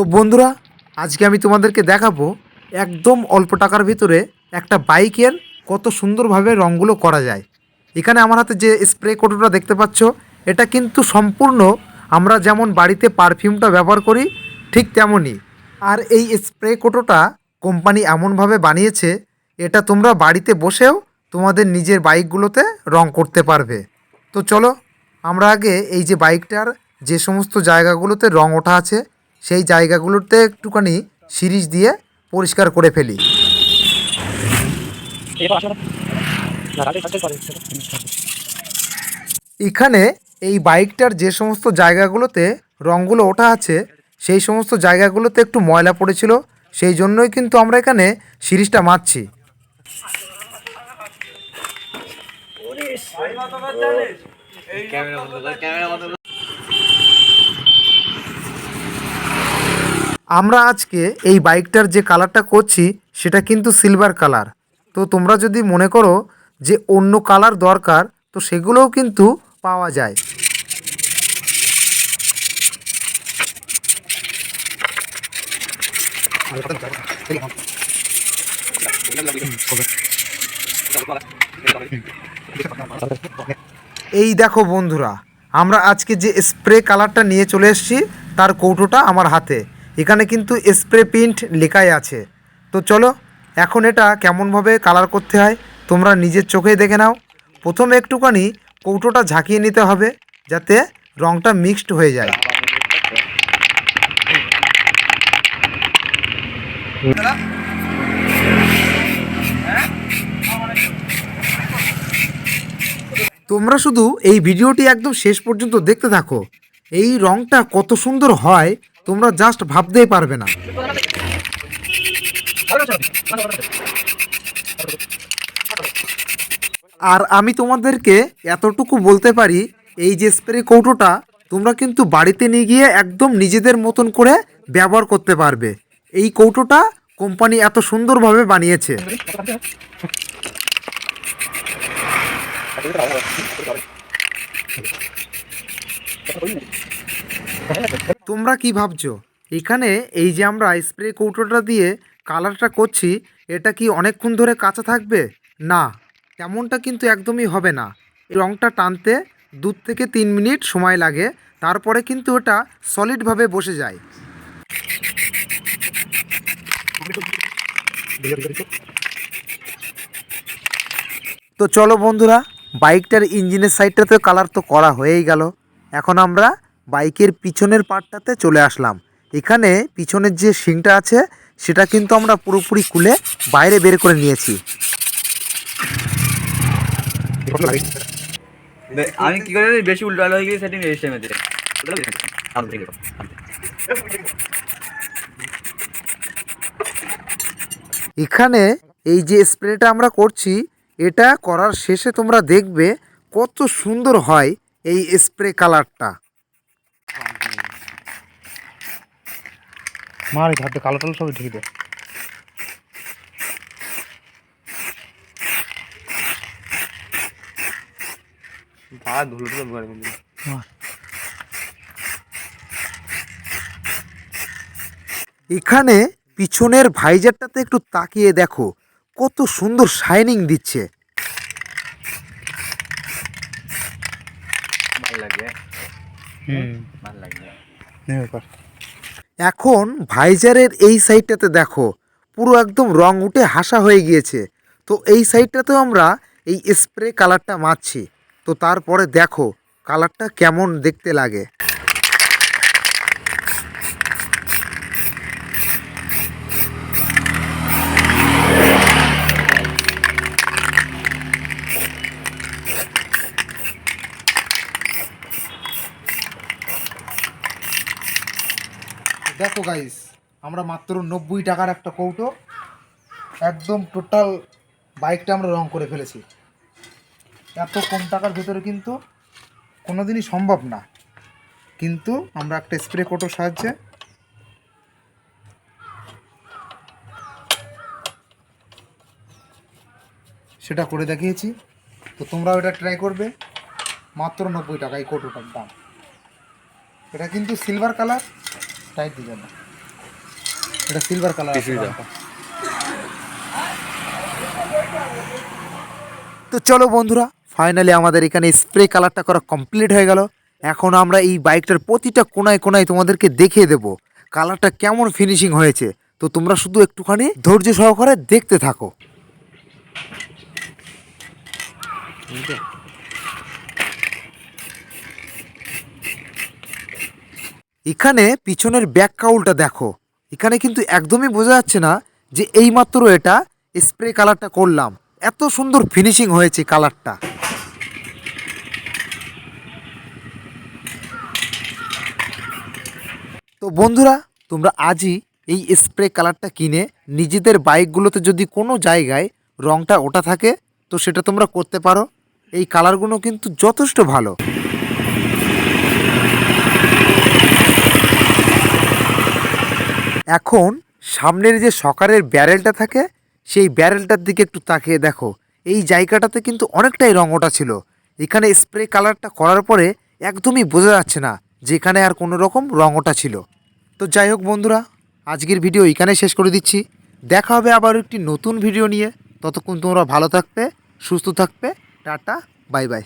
তো বন্ধুরা, আজকে আমি তোমাদেরকে দেখাবো একদম অল্প টাকার ভিতরে একটা বাইকের কত সুন্দরভাবে রঙগুলো করা যায়। এখানে আমার হাতে যে স্প্রে কোটোটা দেখতে পাচ্ছ, এটা কিন্তু সম্পূর্ণ আমরা যেমন বাড়িতে পারফিউমটা ব্যবহার করি, ঠিক তেমনই। আর এই স্প্রে কোটোটা কোম্পানি এমনভাবে বানিয়েছে, এটা তোমরা বাড়িতে বসেও তোমাদের নিজের বাইকগুলোতে রং করতে পারবে। তো চলো, আমরা আগে এই যে বাইকটার যে সমস্ত জায়গাগুলোতে রং ওঠা আছে সেই জায়গাগুলোতে একটুখানি সিরিজ দিয়ে পরিষ্কার করে ফেলি। এখানে এই বাইকটার যে সমস্ত জায়গাগুলোতে রঙগুলো ওঠা আছে সেই সমস্ত জায়গাগুলোতে একটু ময়লা পড়েছিল সেই জন্যই কিন্তু আমরা এখানে সিরিজটা মারছি। আমরা আজকে এই বাইকটার যে কালারটা করছি, সেটা কিন্তু সিলভার কালার। তো তোমরা যদি মনে করো যে অন্য কালার দরকার, তো সেগুলোও কিন্তু পাওয়া যায়। এই দেখো বন্ধুরা, আমরা আজকে যে স্প্রে কালারটা নিয়ে চলে এসেছি, তার কৌটোটা আমার হাতে। এখানে কিন্তু স্প্রে প্রিন্ট লেখাই আছে। তো চলো, এখন এটা কেমনভাবে কালার করতে হয়, তোমরা নিজের চোখেই দেখে নাও। প্রথমে একটুখানি কৌটোটা ঝাঁকিয়ে নিতে হবে, যাতে রঙটা মিক্সড হয়ে যায়। তোমরা শুধু এই ভিডিওটি একদম শেষ পর্যন্ত দেখতে থাকো। এই রংটা কত সুন্দর হয় তোমরা জাস্ট ভাবতেই পারবে না। আর আমি তোমাদেরকে এতটুকু বলতে পারি, এই যে স্প্রে কৌটোটা, তোমরা কিন্তু বাড়িতে নিয়ে গিয়ে একদম নিজেদের মতন করে ব্যবহার করতে পারবে। এই কৌটোটা কোম্পানি এত সুন্দরভাবে বানিয়েছে। তোমরা কি ভাবছ? এখানে এই যে আমরা স্প্রে কৌটোটা দিয়ে কালারটা করছি, এটা কি অনেকক্ষণ ধরে কাঁচা থাকবে? না, তেমনটা কিন্তু একদমই হবে না। রঙটা টানতে দু থেকে তিন মিনিট সময় লাগে, তারপরে কিন্তু ওটা সলিডভাবে বসে যায়। তো চলো বন্ধুরা, বাইকটার ইঞ্জিনের সাইডটাতে কালার তো করা হয়েই গেল। এখন আমরা বাইকের পিছনের পার্টটাতে চলে আসলাম। এখানে পিছনের যে শিংটা আছে সেটা কিন্তু আমরা পুরোপুরি খুলে বাইরে বের করে নিয়েছি। আমি কি করে বেশি উল্টো হয়ে গিয়ে সেটিং এখানে এই যে স্প্রেটা আমরা করছি এটা করার শেষে তোমরা দেখবে কত সুন্দর হয় এই স্প্রে কালারটা। মার হাতে কালো টালো সবই ঢেকে দে। পা ধুলো এখানে পিছনের ভাইজারটাতে একটু তাকিয়ে দেখো কত সুন্দর শাইনিং দিচ্ছে। ভালো লাগে। হুম। ভালো লাগে। এখন ভাইজারের এই সাইডটাতে দেখো, পুরো একদম রং উঠে হাসা হয়ে গিয়েছে। তো এই সাইডটাতেও আমরা এই স্প্রে কালারটা মারছি। তো তারপরে দেখো, কালারটা কেমন দেখতে লাগে। দেখো গাইস আমরা মাত্র নব্বই টাকার একটা কৌটো। একদম টোটাল বাইকটা আমরা রং করে ফেলেছি। এত কম টাকার ভেতরে কিন্তু কোনো দিনই সম্ভব না। কিন্তু আমরা একটা স্প্রে কোটোর সাহায্যে সেটা করে দেখিয়েছি। তো তোমরাও এটা ট্রাই করবে। মাত্র নব্বই টাকা এই কোটোটার দাম। এটা কিন্তু সিলভার কালার টাইট দিয়ে যাবে এটা সিলভার কালার তো চলো বন্ধুরা ফাইনালি আমাদের এখানে স্প্রে কালারটা করা কমপ্লিট হয়ে গেল। এখন আমরা এই বাইকটার প্রতিটা কোনায় কোনায় তোমাদেরকে দেখিয়ে দেব কালারটা কেমন ফিনিশিং হয়েছে। তো তোমরা শুধু একটুখানি ধৈর্য সহকারে দেখতে থাকো। এখানে পিছনের ব্যাক কাউলটা দেখো। এখানে কিন্তু একদমই বোঝা যাচ্ছে না যে এইমাত্র এটা স্প্রে কালারটা করলাম। এত সুন্দর ফিনিশিং হয়েছে কালারটা তো বন্ধুরা, তোমরা আজই এই স্প্রে কালারটা কিনে নিজেদের বাইকগুলোতে যদি কোনো জায়গায় রংটা ওটা থাকে, তো সেটা তোমরা করতে পারো। এই কালারগুলো কিন্তু যথেষ্ট ভালো। এখন সামনের যে সকারের ব্যারেলটা থাকে, সেই ব্যারেলটার দিকে একটু তাকিয়ে দেখো। এই জায়গাটাতে কিন্তু অনেকটাই রং ওটা ছিল। এখানে স্প্রে কালারটা করার পরে একদমই বোঝা যাচ্ছে না যে এখানে আর কোনো রকম রং ওটা ছিল। তো যাই হোক বন্ধুরা, আজকের ভিডিও এখানে শেষ করে দিচ্ছি। দেখা হবে আবার একটি নতুন ভিডিও নিয়ে। ততক্ষণ তোমরা ভালো থাকবে, সুস্থ থাকবে। Tata, bye bye.